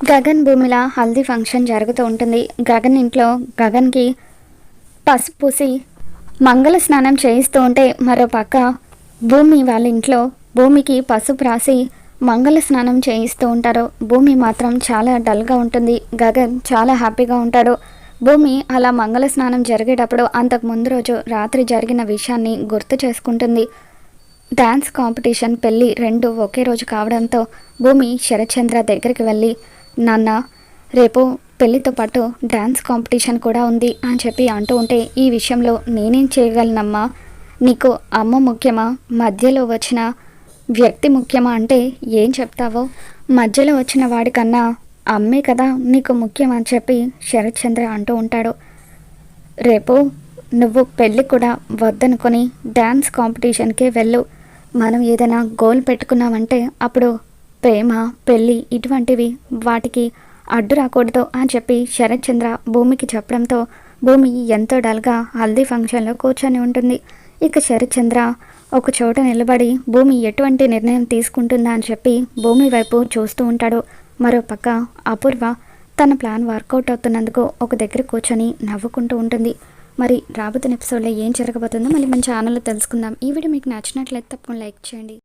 గగన్ భూమిల హల్దీ ఫంక్షన్ జరుగుతూ ఉంటుంది. గగన్ ఇంట్లో గగన్కి పసుపు పూసి మంగళ స్నానం చేయిస్తూ ఉంటే మరో పక్క భూమి వాళ్ళ ఇంట్లో భూమికి పసుపు రాసి మంగళ స్నానం చేయిస్తూ ఉంటారు. భూమి మాత్రం చాలా డల్గా ఉంటుంది. గగన్ చాలా హ్యాపీగా ఉంటాడు. భూమి అలా మంగళ స్నానం జరిగేటప్పుడు అంతకు ముందు రోజు రాత్రి జరిగిన విషయాన్ని గుర్తు చేసుకుంటుంది. డ్యాన్స్ కాంపిటీషన్ పెళ్ళి రెండు ఒకే రోజు కావడంతో భూమి శరత్చంద్ర దగ్గరికి వెళ్ళి నాన్న రేపు పెళ్ళితో పాటు డ్యాన్స్ కాంపిటీషన్ కూడా ఉంది అని చెప్పి అంటూ ఉంటే ఈ విషయంలో నేనేం చేయగలనమ్మా? నీకు అమ్మ ముఖ్యమా? మధ్యలో వచ్చిన వ్యక్తి ముఖ్యమా అంటే ఏం చెప్తావో? మధ్యలో వచ్చిన వాడికన్నా అమ్మే కదా నీకు ముఖ్యం అని చెప్పి శరత్చంద్ర అంటూ ఉంటాడు. రేపు నువ్వు పెళ్ళి కూడా వద్దనుకొని డ్యాన్స్ కాంపిటీషన్కే వెళ్ళు. మనం ఏదైనా గోల్ పెట్టుకున్నామంటే అప్పుడు ప్రేమ పెళ్ళి ఇటువంటివి వాటికి అడ్డు రాకూడదు అని చెప్పి శరత్ చంద్ర భూమికి చెప్పడంతో భూమి ఎంతో డల్గా హల్దీ ఫంక్షన్లో కూర్చొని ఉంటుంది. ఇక శరత్ చంద్ర ఒక చోట నిలబడి భూమి ఎటువంటి నిర్ణయం తీసుకుంటుందా అని చెప్పి భూమి వైపు చూస్తూ ఉంటాడు. మరోపక్క అపూర్వ తన ప్లాన్ వర్కౌట్ అవుతున్నందుకు ఒక దగ్గర కూర్చొని నవ్వుకుంటూ ఉంటుంది. మరి రాబోతున్న ఎపిసోడ్లో ఏం జరగబోతుందో మళ్ళీ మన ఛానల్లో తెలుసుకుందాం. ఈ వీడియో మీకు నచ్చినట్లయితే తప్పకుండా లైక్ చేయండి.